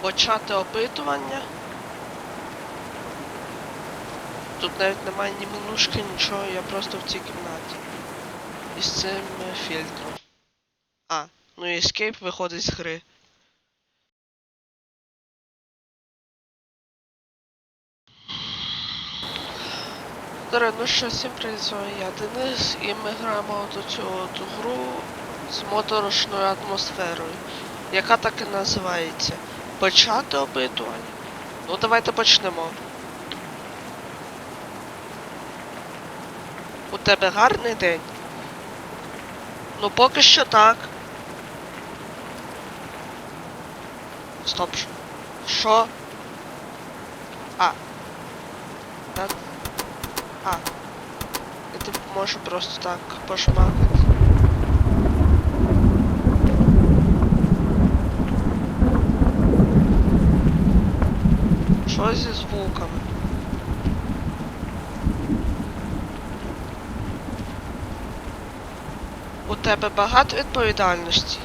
Почати опитування. Тут навіть немає ні минушки, нічого, я просто в цій кімнаті. І з цим е, фільтром. А, ну і Escape виходить з гри. Добре, ну що, всім привіт, я Денис, і ми граємо до цього ту гру з моторошною атмосферою, яка так і називається. Почати опитування. Ну давайте почнемо. У тебе гарний день? Ну поки що так. Стоп. що-? А. Так. А. Я типу можу просто так пошмакати. Що зі звуками? У тебе багато відповідальності?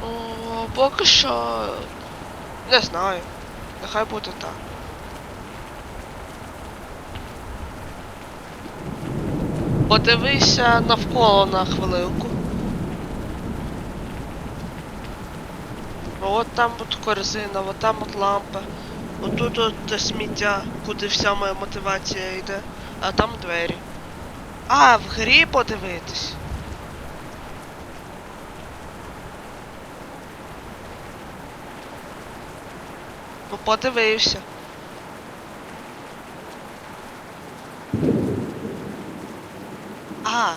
Ну, поки що не знаю. Нехай буде так. Подивися навколо на хвилинку. От там от корзина, от там от лампа. Отут от сміття, куди вся моя мотивація йде, а там двері. А, в грі подивитись. Ну подивився. А.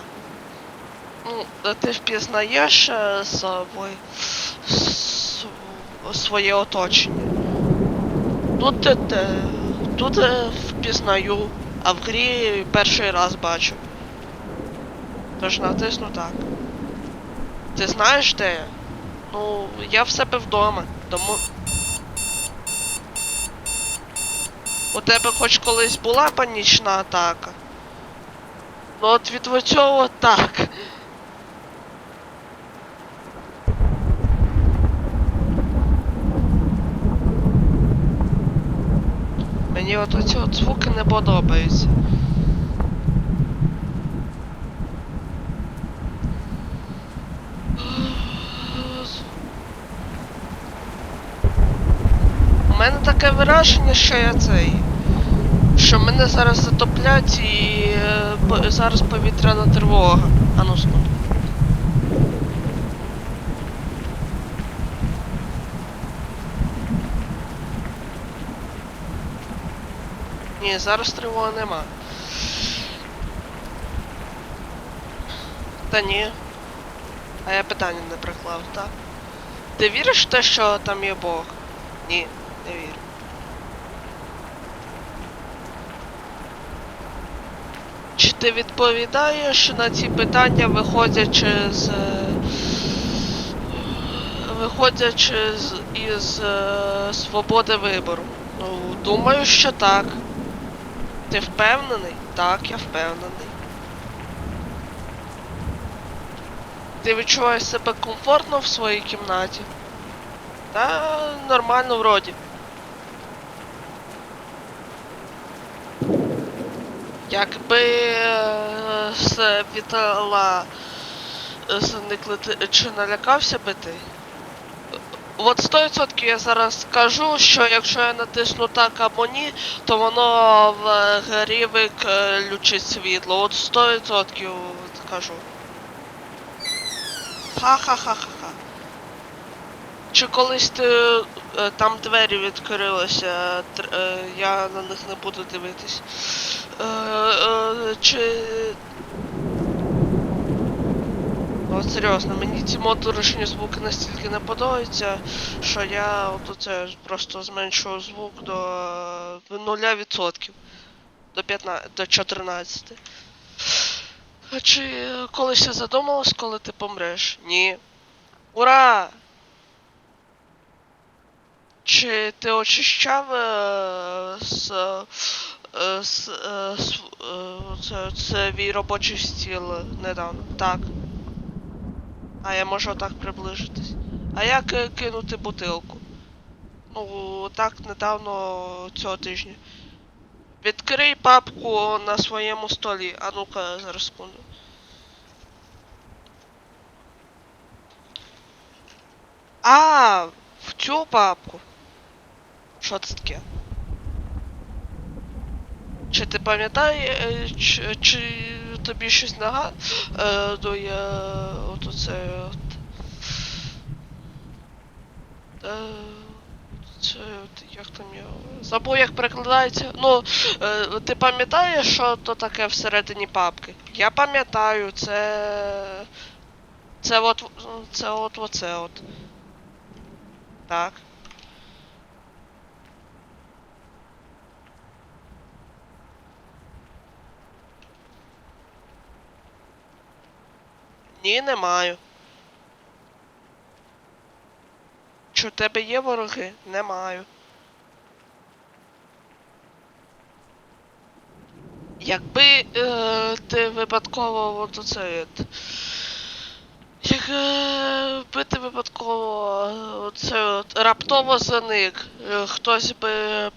Ну, ти впізнаєш е, собой с- своє оточення. Тут, е, тут е, впізнаю, а в грі перший раз бачу. Тож натисну так. Ти знаєш де? Ну, я в себе вдома, тому. У тебе хоч колись була панічна атака? Ну от від цього так. Мені от оці от звуки не подобаються. У мене таке враження, що я цей. Що мене зараз затоплять і е, зараз повітряна тривога. А ну секунду. Ні, зараз тривоги нема. Та ні. А я питання не приклав, так? Ти віриш в те, що там є Бог? Ні, не вірю. Чи ти відповідаєш на ці питання, виходячи з. е, Виходячи з із е, свободи вибору? Ну, думаю, що так. Ти впевнений? Так, я впевнений. Ти відчуваєш себе комфортно в своїй кімнаті? Та нормально вроді. Якби е, світла е, зникли, чи налякався би ти? От 100% я зараз скажу, що якщо я натисну так або ні, то воно в грі виключить світло. От 100% кажу. Ха-ха-ха-ха-ха. Чи колись ти е, там двері відкрилися, е, я на них не буду дивитись. Е, чи. Ну, От серйозно, мені ці моторошні звуки настільки не подобаються, що я от оце просто зменшую звук до е, 0%. До 15, до 14. А чи е, колись я задумалась, коли ти помреш? Ні. Ура! Чи ти очищав е, з, е, з, е, с- е, це, свій робочий стіл недавно? Так. А я можу отак приближитись. А як е, кинути бутилку? Ну, так недавно цього тижня. Відкрий папку на своєму столі. А ну-ка, зараз секунду. А, в цю папку. Що це таке? Чи ти пам'ятаєш, чи, чи тобі щось нагадує от оце от. Е, Це от, як там його. Забув, як перекладається. Ну, е, ти пам'ятаєш, що то таке всередині папки? Я пам'ятаю, це. Це от. Це от оце от. Так. Ні, не маю. Чи у тебе є вороги? Не маю. Якби е, ти випадково от оце. Якби ти випадково оце раптово зник, е, хтось би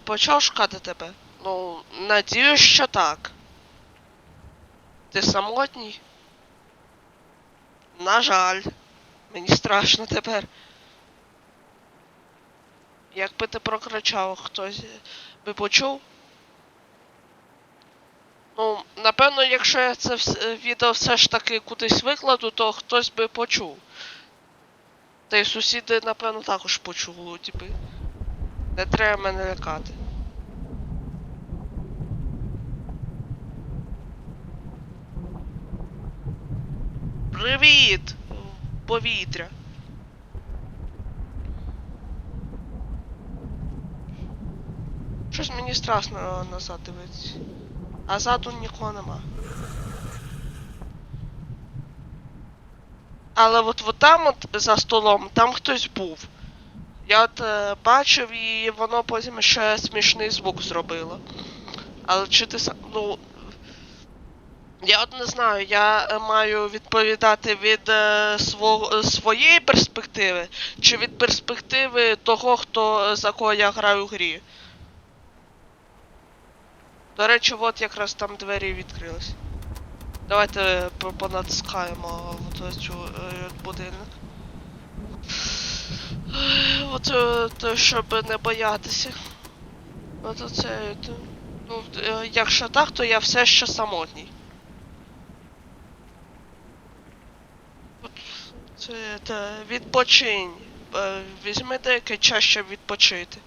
почав шукати тебе? Ну, надіюсь, що так. Ти самотній? На жаль, мені страшно тепер. Якби ти прокричав, хтось би почув. Ну, напевно, якщо я це відео все ж таки кудись викладу, то хтось би почув. Та й сусіди, напевно, також почули, типи. Не треба мене лякати. Привіт! Повітря. Щось мені страшно назад дивитися. А ззаду нікого нема. Але от, от там от за столом, там хтось був. Я от е, бачив і воно потім ще смішний звук зробило. Але чи ти сам. Ну. Я от не знаю, я е, маю відповідати від е, свого, е, своєї перспективи, чи від перспективи того, хто за кого я граю в грі. До речі, от якраз там двері відкрились. Давайте понатискаємо от цю е, будинок. От, е, то, щоб не боятися. От оце. Ну, е, якщо так, то я все ще самотній. От Це відпочинь. Е, Візьми деякий час, щоб відпочити.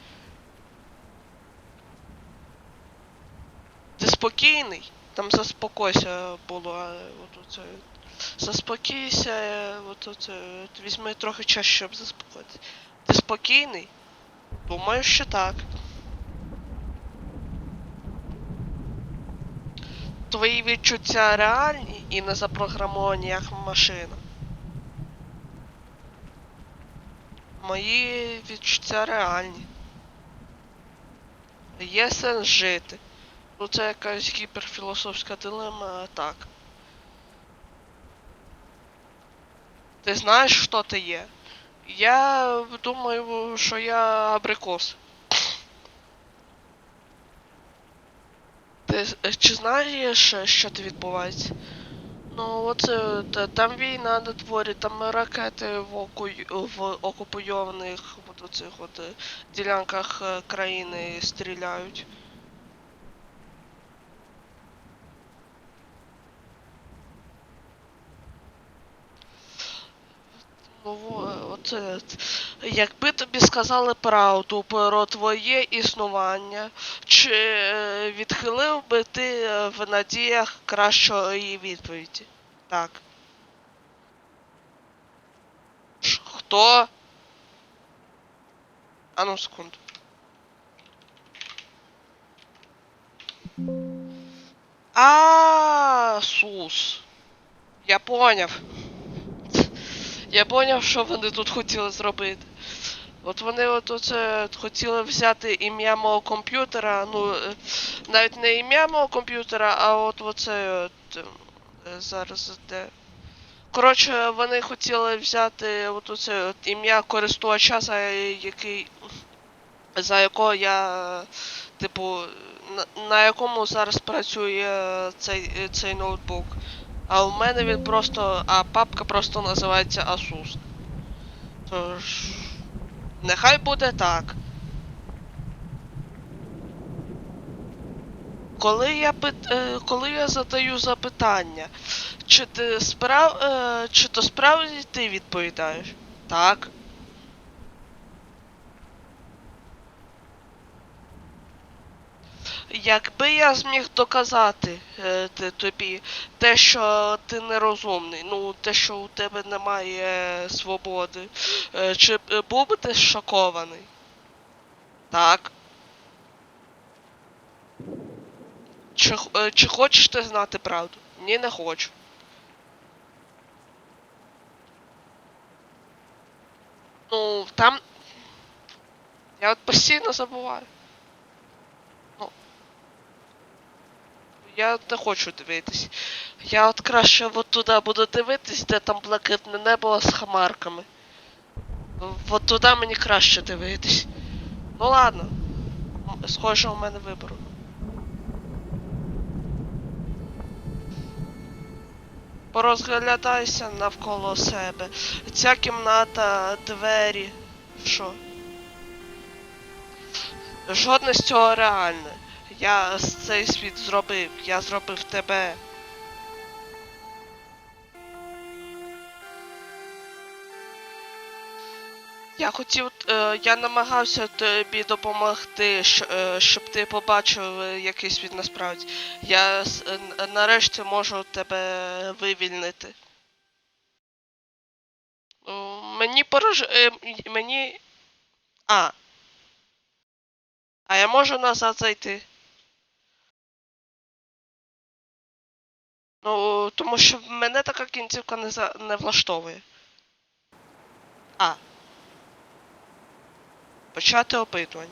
Ти спокійний? Там заспокойся було, а от оце. Заспокійся, от оце. Візьми трохи час, щоб заспокоїтися. Ти спокійний? Думаю, що так. Твої відчуття реальні і не запрограмовані як машина. Мої відчуття реальні. Є сенс жити. Ну це якась гіперфілософська дилема, так. Ти знаєш, хто ти є? Я думаю, що я абрикос. Ти чи знаєш, що ти відбувається? Ну, оце та- там війна на дворі, там ракети в, оку... в окупойованих от оцих от е, ділянках е, країни стріляють. Ну. От. Якби тобі сказали правду про твоє існування, чи е, відхилив би ти е, в надіях кращої відповіді? Так. Хто? Ану, секунду. А, Сус. Я поняв. Я поняв, що вони тут хотіли зробити. От вони от оце хотіли взяти ім'я мого комп'ютера, ну е, навіть не ім'я мого комп'ютера, а от оце от е, зараз де. Коротше, вони хотіли взяти от оце от ім'я користувача, за який. за якого я, типу, на, на якому зараз працює цей, е, цей ноутбук. А у мене він просто. А папка просто називається Asus. Тож. Нехай буде так. Коли я пит... е, коли я задаю запитання, чи ти справ... е, чи то справді ти відповідаєш? Так. Якби я зміг доказати е, тобі те, що ти нерозумний, ну те, що у тебе немає свободи, е, чи був би ти шокований? Так. Чи, е, чи хочеш ти знати правду? Ні, не хочу. Ну, там. Я от постійно забуваю. Я не хочу дивитись. Я от краще от туди буду дивитись, де там блакитне небо з хмарками. От туди мені краще дивитись. Ну ладно. Схоже, у мене вибору. Порозглядайся навколо себе. Ця кімната, двері. Що? Жодне з цього реальне. Я цей світ зробив. Я зробив тебе. Я хотів, е, я намагався тобі допомогти, е, щоб ти побачив е, який світ насправді. Я нарешті можу тебе вивільнити. Мені порож... мені. А. А я можу назад зайти. Ну, тому що мене така кінцівка не, за... не влаштовує. А. Почати опитування.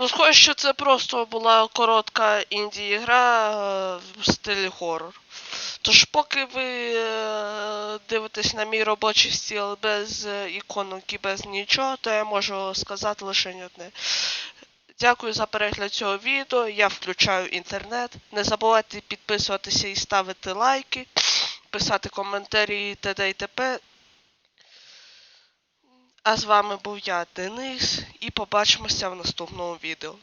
Ну, схоже, що це просто була коротка інді-гра е, в стилі хоррор. Тож, поки ви е, дивитесь на мій робочий стіл без е, іконок і без нічого, то я можу сказати лише одне. Дякую за перегляд цього відео. Я включаю інтернет. Не забувайте підписуватися і ставити лайки, писати коментарі т.д. і т.п. А з вами був я, Денис, і побачимося в наступному відео.